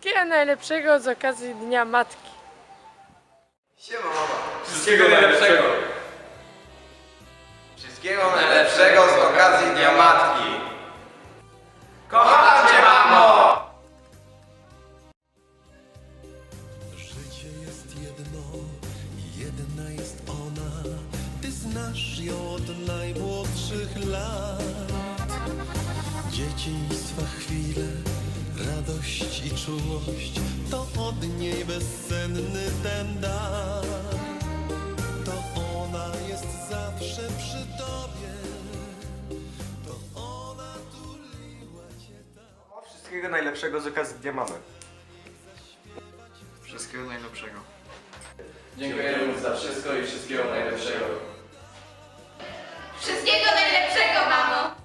Wszystkiego najlepszego z okazji Dnia Matki. Siema mama. Wszystkiego najlepszego. Wszystkiego najlepszego z okazji Dnia Matki. Kocham cię mamo! Życie jest jedno i jedna jest ona. Ty znasz ją od najmłodszych lat. Dzieciństwa chwile, radość i czułość to od niej bezsenny ten dar. To ona jest zawsze przy tobie. To ona tuliła cię tak. Wszystkiego najlepszego z okazji Dnia Mamy. Wszystkiego najlepszego. Dziękujemy za wszystko i wszystkiego najlepszego. Wszystkiego najlepszego, mamo!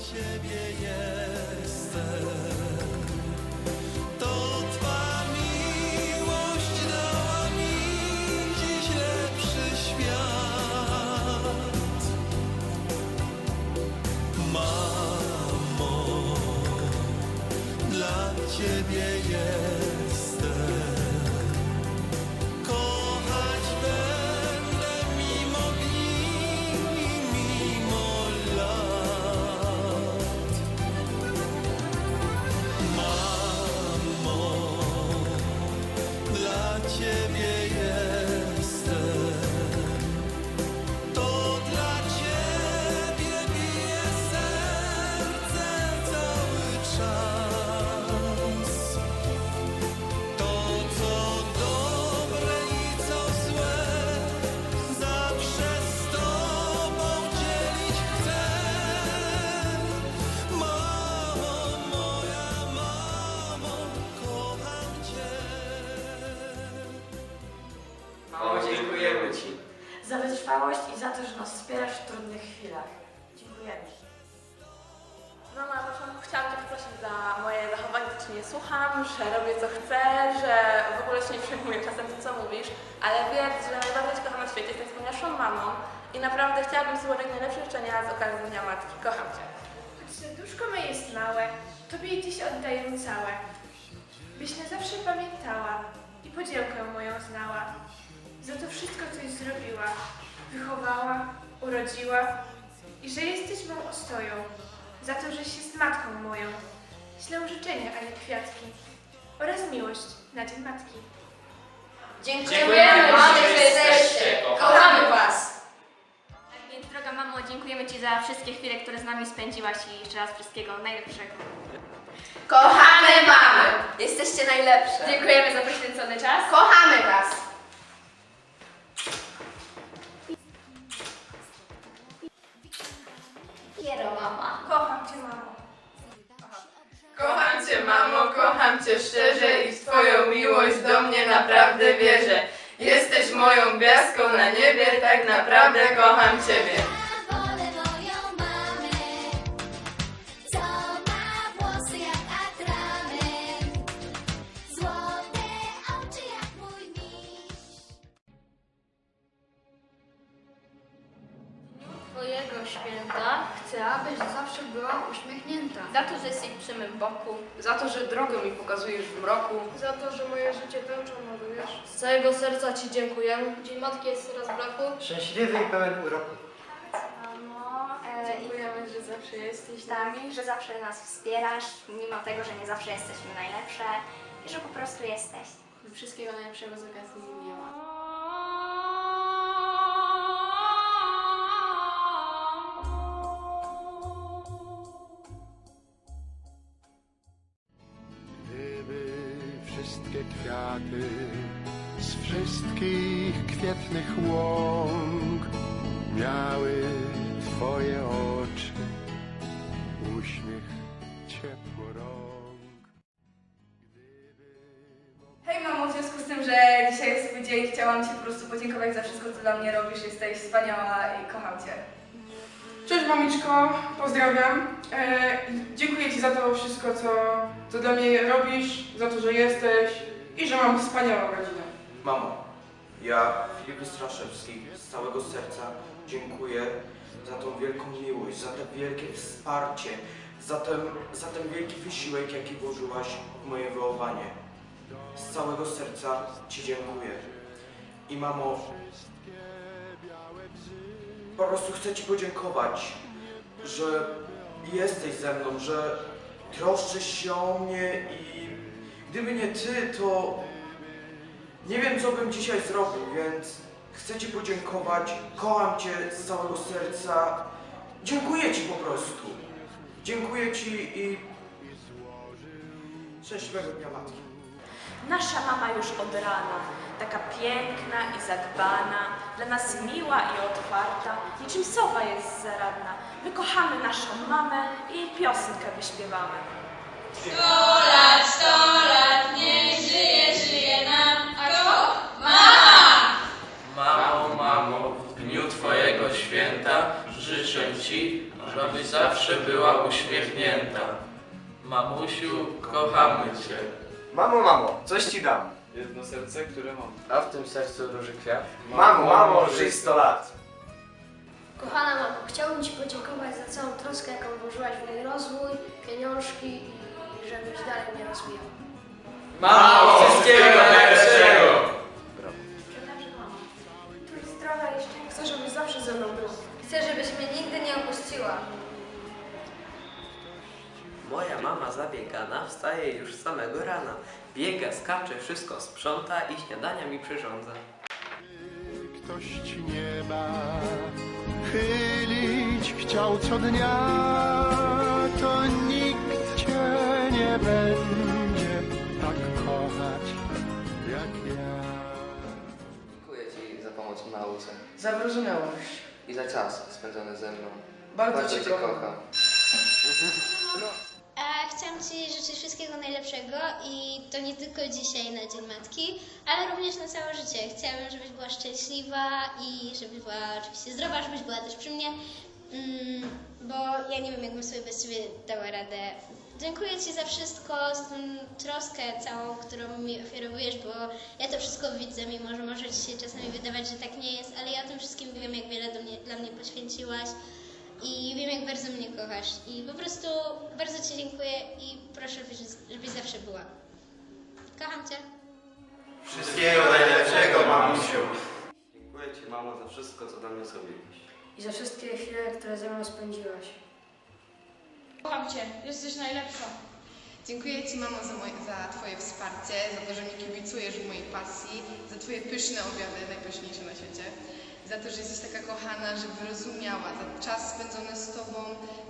Ciebie jestem. Ciebie słucham, że robię co chcę, że w ogóle się nie przejmuję czasem tym, co mówisz, ale wiedz, że najbardziej kocham na świecie, jesteś wspanialszą mamą i naprawdę chciałabym złożyć najlepsze życzenia z okazji Dnia Matki. Kocham Cię. Choć serduszko me jest małe, Tobie dziś oddaję całe. Byś na zawsze pamiętała i podzielkę moją znała. Za to wszystko, coś zrobiła, wychowała, urodziła i że jesteś mą ostoją. Za to, że się z matką moją. Ślę życzenia, a nie kwiatki. Oraz miłość na Dzień Matki. Dziękujemy, że jesteście. Kochamy Was! Tak więc, droga mamo, dziękujemy Ci za wszystkie chwile, które z nami spędziłaś i jeszcze raz wszystkiego najlepszego. Kochamy mamy! Jesteście najlepsze. Dziękujemy za poświęcony czas. Kochamy Was! Kiero, mama. Kocham Cię, mamo. Kocham Cię, mamo, kocham Cię szczerze i w Twoją miłość do mnie naprawdę wierzę. Jesteś moją gwiazdką na niebie, tak naprawdę kocham Ciebie. Wolę moją mamę, co ma włosy jak atrament, złote oczy jak mój miś. Twojego święta chcę, abyś zawsze była uśmiechnięta. Za to, że jesteś przy mym boku. Za to, że drogę mi pokazujesz w mroku. Za to, że moje życie tęczą malujesz. Z całego serca Ci dziękuję. Dzień Matki jest teraz w braku. Szczęśliwy i pełen uroku. Mamo, e, i Dziękujemy, że zawsze jesteś z tak, nami. że zawsze nas wspierasz, mimo tego, że nie zawsze jesteśmy najlepsze i że po prostu jesteś. Wszystkiego najlepszego z okazji Dnia wszystkie kwiaty z wszystkich kwietnych łąk miały Twoje oczy, uśmiech, ciepło rąk. Hej mamo, w związku z tym, że dzisiaj jest twój dzień, chciałam Ci po prostu podziękować za wszystko, co dla mnie robisz. Jesteś wspaniała i kocham Cię. Cześć mamiczko, pozdrawiam. E, dziękuję Ci za to wszystko, co, co dla mnie robisz, za to, że jesteś i że mam wspaniałą rodzinę. Mamo, Ja, Filip Straszewski, z całego serca dziękuję za tą wielką miłość, za to wielkie wsparcie, za ten, za ten wielki wysiłek, jaki włożyłaś w moje wychowanie. Z całego serca Ci dziękuję. I mamo, po prostu chcę Ci podziękować, że jesteś ze mną, że troszczysz się o mnie i gdyby nie Ty, to nie wiem, co bym dzisiaj zrobił, więc chcę Ci podziękować. Kocham Cię z całego serca. Dziękuję Ci po prostu. Dziękuję Ci i szczęśliwego dnia matki. Nasza mama już od rana, taka piękna i zadbana, dla nas miła i otwarta, niczym sowa jest zaradna. My kochamy naszą mamę i jej piosenkę wyśpiewamy. Mamo, mamo, w dniu Twojego święta życzę Ci, żebyś zawsze była uśmiechnięta. Mamusiu, kochamy Cię. Mamo, mamo, coś ci dam. Jedno serce, które mam. A w tym sercu róży kwiat? Mamo, mamo, żyj 100 lat. Kochana mamo, chciałbym Ci podziękować za całą troskę, jaką włożyłaś w mój rozwój, pieniążki i żebyś dalej mnie rozwijał. Mamo, wszystkiego najlepszego! Bądź zdrowa i szczęśliwa. Chcę, żebyś zawsze ze mną był. Chcę, żebyś mnie nigdy nie opuściła. Moja mama zabiegana wstaje już z samego rana. Biega, skacze, wszystko sprząta i śniadania mi przyrządza. Ktoś ci nieba chylić chciał co dnia, to nikt cię nie będzie tak kochać jak ja. Dziękuję Ci za pomoc w nauce Za wyrozumiałość. i za czas spędzony ze mną. Bardzo, Cię kocham. A chciałam Ci życzyć wszystkiego najlepszego i to nie tylko dzisiaj na Dzień Matki, ale również na całe życie. Chciałabym, żebyś była szczęśliwa i żebyś była oczywiście zdrowa, żebyś była też przy mnie, mm, bo ja nie wiem, jakbym sobie bez Ciebie dała radę. Dziękuję Ci za wszystko, za tą troskę całą, którą mi ofiarowujesz, bo ja to wszystko widzę, mimo że może Ci się czasami wydawać, że tak nie jest, ale ja o tym wszystkim wiem, jak wiele mnie, dla mnie poświęciłaś i wiem, jak bardzo mnie kochasz. I po prostu bardzo Ci dziękuję i proszę, żebyś, zawsze była. Kocham Cię. Wszystkiego najlepszego, mamusiu. Dziękuję Ci, mamo, za wszystko, co dla mnie zrobiłeś. I za wszystkie chwile, które ze mną spędziłaś. Kocham Cię, jesteś najlepsza. Dziękuję Ci, mamo, za, moje, za Twoje wsparcie, za to, że mi kibicujesz w mojej pasji, za Twoje pyszne obiady, najpyszniejsze na świecie, za to, że jesteś taka kochana, że wyrozumiała, za czas spędzony z Tobą,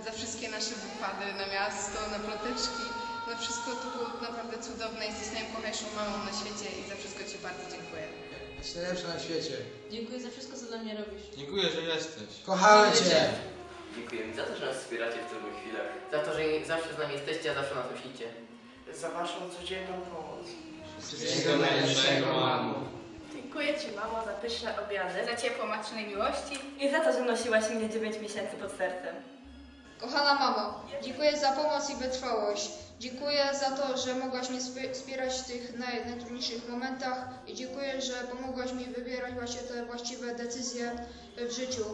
za wszystkie nasze wykłady na miasto, na ploteczki. No wszystko to było naprawdę cudowne, jesteś najukochańszą mamą na świecie i za wszystko Ci bardzo dziękuję. Jesteś najlepsza na świecie. Dziękuję za wszystko, co dla mnie robisz. Dziękuję, że jesteś. Kochamy Cię. Dziękuję mi za to, że nas wspieracie w trudnych chwilach. Za to, że zawsze z nami jesteście, a zawsze nas myślicie. Za Waszą codzienną pomoc. Wszystkiego najlepszego, mamo. Dziękuję Ci, mamo, za pyszne obiady Za ciepło matczynej miłości. i za to, że nosiłaś mnie 9 miesięcy pod sercem. Kochana mamo, dziękuję za pomoc i wytrwałość. Dziękuję za to, że mogłaś mnie sp- wspierać w tych naj, najtrudniejszych momentach i dziękuję, że pomogłaś mi wybierać właśnie te właściwe decyzje w życiu.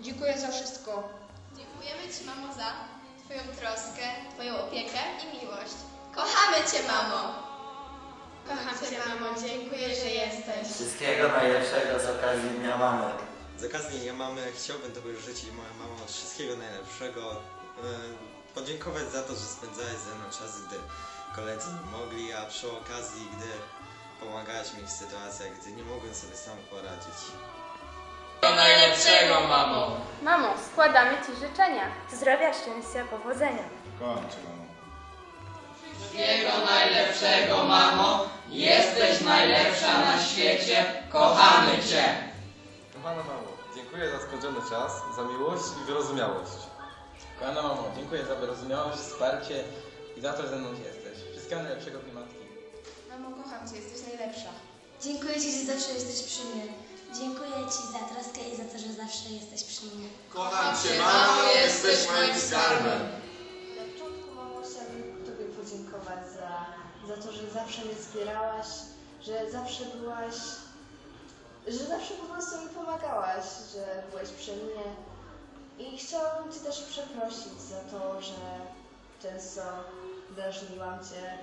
Dziękuję za wszystko. Dziękujemy Ci, mamo, za Twoją troskę, Twoją opiekę i miłość. Kochamy Cię, mamo! Kocham Cię, mamo, dziękuję, że jesteś. Wszystkiego najlepszego z okazji Dnia Mamy. Z okazji Dnia Mamy chciałbym Tobie życzyć moja mamo wszystkiego najlepszego. E, Podziękować za to, że spędzałeś ze mną czas, gdy koledzy nie mogli, a przy okazji, gdy pomagałaś mi w sytuacjach, gdy nie mogłem sobie sam poradzić. Najlepszego, mamo! Mamo, składamy Ci życzenia. Zdrowia, szczęścia, powodzenia. Kocham Cię, mamo. Wszystkiego najlepszego, mamo! Jesteś najlepsza na świecie! Kochamy Cię! Kochana mamo, dziękuję za spędzony czas, za miłość i wyrozumiałość. Kochana mamo, dziękuję za wyrozumiałość, wsparcie i za to, że ze mną jesteś. Wszystkiego najlepszego w matki. Mamo, kocham Cię, jesteś najlepsza. Dziękuję Ci, że zawsze jesteś przy mnie. Dziękuję Ci za troskę i za to, że zawsze jesteś przy mnie. Kocham Cię, mamo, jesteś moim skarbem. Na początku, mamo, chciałabym Tobie podziękować za, za to, że zawsze mnie wspierałaś, że zawsze byłaś że zawsze po prostu mi pomagałaś, że byłeś przy mnie. I chciałabym Cię też przeprosić za to, że często drażniłam Cię,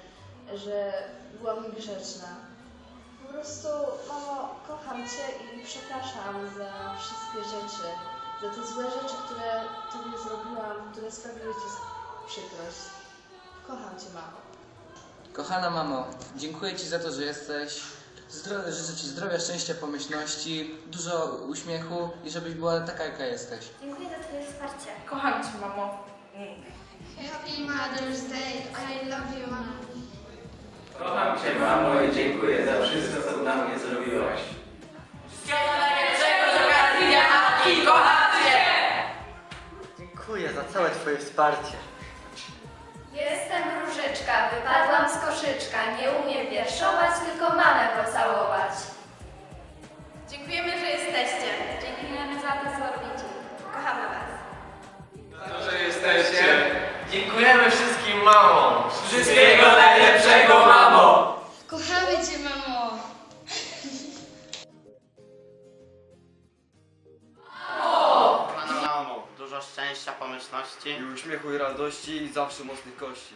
że byłam niegrzeczna. Po prostu, mamo, kocham Cię i przepraszam za wszystkie rzeczy, za te złe rzeczy, które Tobie zrobiłam, które sprawiły Ci przykrość. Kocham Cię, mamo. Kochana mamo, dziękuję Ci za to, że jesteś. Zdro- życzę Ci zdrowia, szczęścia, pomyślności, dużo uśmiechu i żebyś była taka, jaka jesteś. Dziękuję za Twoje wsparcie. Kocham Cię, mamo. Happy Mother's Day, I love you, mamo. Kocham Cię, mamo, i dziękuję za wszystko, co dla mnie zrobiłaś. Dziękuję za całe Twoje wsparcie. Jestem różyczka, wypadłam z koszyczka. Nie umiem wierszować, tylko mamę pocałować. Dziękujemy, że jesteście. Dziękujemy za to, co robicie. Kochamy Was. Za to, że jesteście. Dziękujemy wszystkim mamom. Wszystkiego najlepszego, mamo! Kochamy Cię, mamo. Mamo, dużo szczęścia, pomyślności. I uśmiechu i radości i zawsze mocnych kości.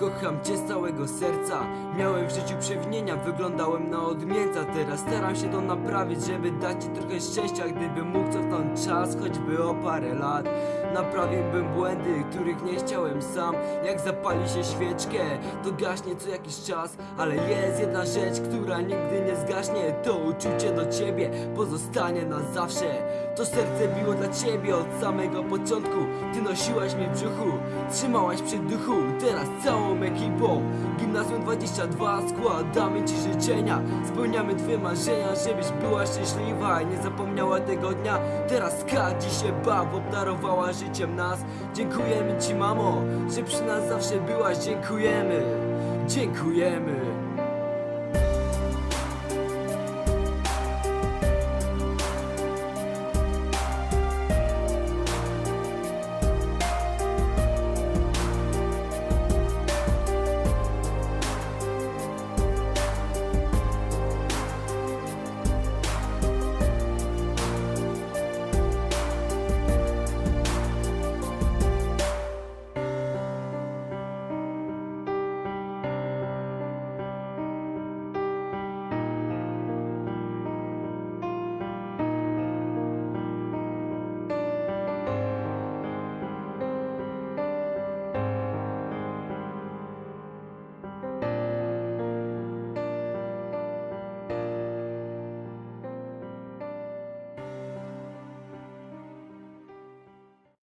Kocham cię z całego serca. Miałem w życiu przewinienia, wyglądałem na odmieńca. Teraz staram się to naprawić, żeby dać ci trochę szczęścia. Gdybym mógł cofnąć czas, choćby o parę lat. Naprawiłbym błędy, których nie chciałem sam. Jak zapali się świeczkę, to gaśnie co jakiś czas. Ale jest jedna rzecz, która nigdy nie zgaśnie. To uczucie do ciebie pozostanie na zawsze. To serce biło dla ciebie od samego początku. Ty nosiłaś mnie w brzuchu, trzymałaś przy duchu. Teraz całą ekipą. Gimnazjum 22 składamy ci życzenia. Spełniamy twoje marzenia, żebyś była szczęśliwa I nie zapomniała tego dnia. Teraz kadzi się baw, obdarowała życiem nas. Dziękujemy ci mamo, że przy nas zawsze byłaś. Dziękujemy, dziękujemy